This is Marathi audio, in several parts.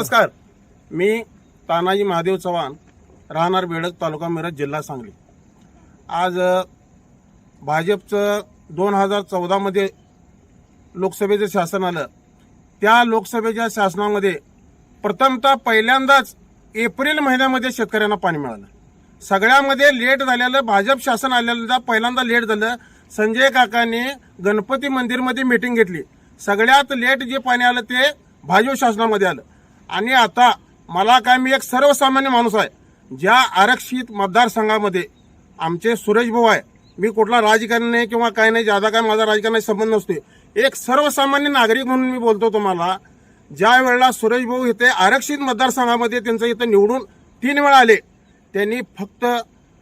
नमस्कार. मी तानाजी महादेव चव्हाण राहणार बेडक तालुका मिरज जिल्हा सांगली. आज भाजपचं दोन हजार चौदामध्ये लोकसभेचं शासन आलं. त्या लोकसभेच्या शासनामध्ये प्रथमतः पहिल्यांदाच एप्रिल महिन्यामध्ये शेतकऱ्यांना पाणी मिळालं. सगळ्यामध्ये लेट झालेलं भाजप शासन आलेलं पहिल्यांदा लेट झालं. संजय काकांनी गणपती मंदिरमध्ये मीटिंग घेतली. सगळ्यात लेट जे पाणी आलं ते भाजप शासनामध्ये आलं. आणि आता मला काय मी एक सर्वसामान्य माणूस आहे. ज्या आरक्षित मतदारसंघामध्ये आमचे सुरेश भाऊ आहे मी कुठला राजकारणी नाही किंवा काय नाही ज्यादा काय माझा राजकारणाशी संबंध नसतो एक सर्वसामान्य नागरिक म्हणून मी बोलतो तुम्हाला ज्या वेळेला सुरेश भाऊ इथे आरक्षित मतदारसंघामध्ये त्यांचं इथं निवडून तीन वेळा आले त्यांनी फक्त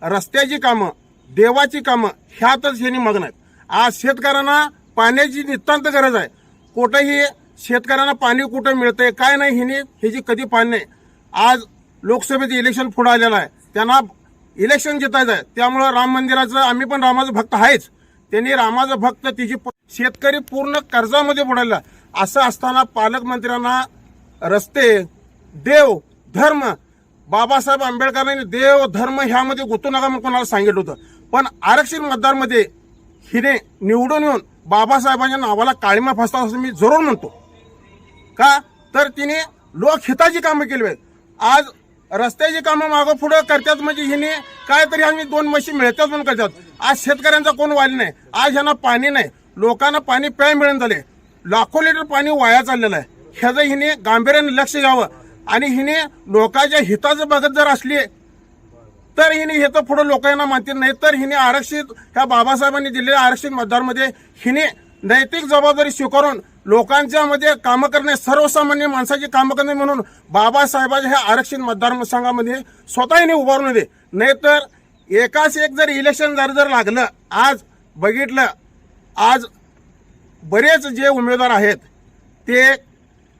रस्त्याची कामं देवाची कामं ह्यातच ह्यांनी मग्न आहेत. आज शेतकऱ्यांना पाण्याची नितांत गरज आहे. कुठंही शेतकऱ्यांना पाणी कुठं मिळतंय काय नाही हिने ह्याची कधी पाणी नाही. आज लोकसभेचं इलेक्शन पुढे आलेलं आहे. त्यांना इलेक्शन जितायचं आहे. त्यामुळं राम मंदिराचं आम्ही पण रामाचं भक्त आहेच. त्यांनी रामाचं भक्त तिची शेतकरी पूर्ण कर्जामध्ये बुडायला असं असताना पालकमंत्र्यांना रस्ते देव धर्म बाबासाहेब आंबेडकरांनी देव धर्म ह्यामध्ये गुंतू नका म्हणून कोणाला सांगितलं होतं. पण आरक्षित मतदारमध्ये हिने निवडून येऊन बाबासाहेबांच्या नावाला काळीमा फसतात असं मी जरूर म्हणतो. का? तर तिने लोकहिताची कामं केली आहेत. आज रस्त्याची कामं मागं पुढं करतात म्हणजे हिने काय तरी आम्ही दोन म्हशी मिळतात म्हणून करतात. आज शेतकऱ्यांचा कोण वाली नाही. आज ह्यांना पाणी नाही. लोकांना पाणी प्याय मिळून झाले. लाखो लिटर पाणी वाया चाललेलं आहे. ह्याचं हिने गांभीर्याने लक्ष द्यावं आणि हिने लोकांच्या हिताचं बघत जर असली तर हिने हे तर पुढं लोकांना मानतील नाही. तर हिने आरक्षित ह्या बाबासाहेबांनी दिलेल्या आरक्षित मतदारमध्ये हिने नैतिक जबाबदारी स्वीकारून लोकांच्या मध्ये कामं करणे सर्वसामान्य माणसाची कामं करणे म्हणून बाबासाहेबांच्या ह्या आरक्षित मतदारसंघामध्ये स्वतःने उभारून दे नाहीतर एकाच एक जर इलेक्शन जर जर लागलं आज बघितलं आज बरेच जे उमेदवार आहेत ते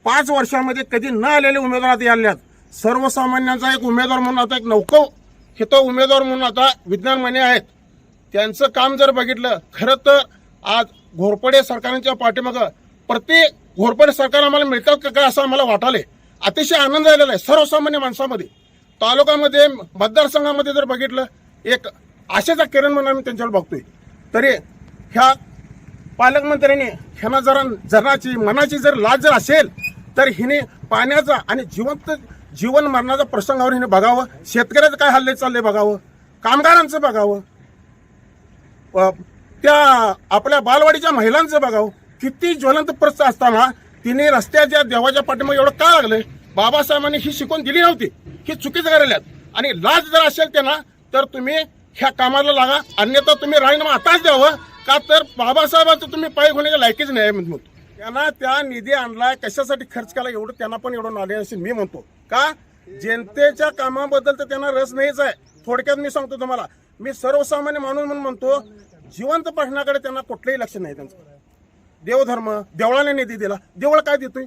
पाच वर्षामध्ये कधी न आलेले उमेदवार आता आलेत सर्वसामान्यांचा एक उमेदवार म्हणून आता एक नौकव हे तो उमेदवार म्हणून आता विज्ञान माने आहेत. त्यांचं काम जर बघितलं खरं तर आज घोरपडे सरकारांच्या पाठीमागं प्रत्येक घोरपडे सरकार आम्हाला मिळतात का काय असं आम्हाला वाटाले अतिशय आनंद झालेला आहे सर्वसामान्य माणसामध्ये. तालुक्यामध्ये मतदारसंघामध्ये जर बघितलं एक आशेचा किरण म्हणून आम्ही त्यांच्यावर बघतोय. तरी ह्या पालकमंत्र्यांनी ह्यांना जरा जराची मनाची जर लाज जर असेल तर हिने पाण्याचा आणि जिवंत जीवन मरणाचा प्रसंगावर हिने बघावं. शेतकऱ्याचं काय हल्ले चालले बघावं. कामगारांचं बघावं. त्या आपल्या बालवाडीच्या महिलांचं बघावं हो. किती ज्वलंत प्रश्न असताना तिने रस्त्याच्या देवाच्या पाठीमागे एवढं का लागलंय बाबासाहेबांनी ही शिकवण दिली नव्हती. ही चुकीचं करायला आणि लाज जर असेल त्यांना तर तुम्ही ह्या कामाला लागा. अन्यथा तुम्ही राजीनामा आताच द्यावं. का तर बाबासाहेबांचं तुम्ही पाय होण्याच्या लायकीच नाही म्हणतो त्यांना त्या निधी आणलाय कशासाठी खर्च केला एवढं त्यांना पण एवढं नॉलेज असेल मी म्हणतो. का? जनतेच्या कामाबद्दल तर त्यांना रस नाहीच आहे. थोडक्यात मी सांगतो तुम्हाला. मी सर्वसामान्य माणूस म्हणून म्हणतो जिवंत प्रश्नाकडे त्यांना कुठलंही लक्ष नाही त्यांचं. देवधर्म देवळाने निधी दिला. देवळ काय देतोय?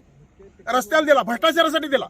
रस्त्याला दिला भ्रष्टाचारासाठी दिला.